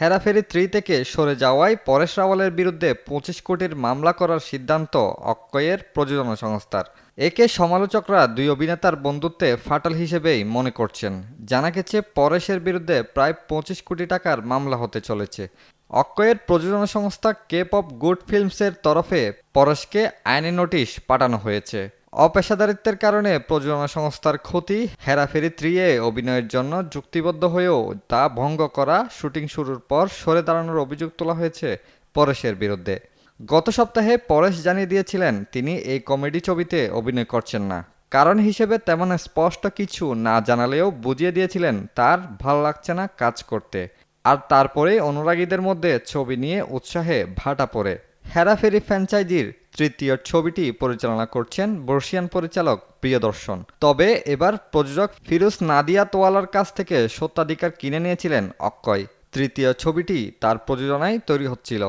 Hera Pheri three থেকে সরে যাওয়ায় পরেশ রাওয়ালের বিরুদ্ধে পঁচিশ কোটির মামলা করার সিদ্ধান্ত অক্ষয়ের প্রযোজনা সংস্থার। একে সমালোচকরা দুই অভিনেতার বন্ধুত্বে ফাটল হিসেবেই মনে করছেন। জানা গেছে, পরেশের বিরুদ্ধে প্রায় পঁচিশ কোটি টাকার মামলা হতে চলেছে। অক্ষয়ের প্রযোজনা সংস্থা কেপ অফ গুড ফিল্মসের তরফে পরেশকে আইনি নোটিশ পাঠানো হয়েছে। অপেশাদারিত্বের কারণে প্রযোজনা সংস্থার ক্ষতি, হেরাফেরি ত্রিয়ে অভিনয়ের জন্য চুক্তিবদ্ধ হয়েও তা ভঙ্গ করা শুটিং শুরুর পর সরে দাঁড়ানোর অভিযোগ তোলা হয়েছে পরেশের বিরুদ্ধে। গত সপ্তাহে পরেশ জানিয়ে দিয়েছিলেন, তিনি এই কমেডি ছবিতে অভিনয় করছেন না। কারণ হিসেবে তেমন স্পষ্ট কিছু না জানালেও বুঝিয়ে দিয়েছিলেন, তার ভালো লাগছে না কাজ করতে। আর তারপরে অনুরাগীদের মধ্যে ছবি নিয়ে উৎসাহে ভাটা পড়ে। হেরাফেরি ফ্র্যাঞ্চাইজির তৃতীয় ছবিটি পরিচালনা করছেন বর্ষিয়ান পরিচালক প্রিয়দর্শন। তবে এবার প্রযোজক ফিরুজ নাদিয়া তোয়ালার কাছ থেকে সত্ত্বাধিকার কিনে নিয়েছিলেন অক্ষয়। তৃতীয় ছবিটি তার প্রযোজনায় তৈরি হচ্ছিল।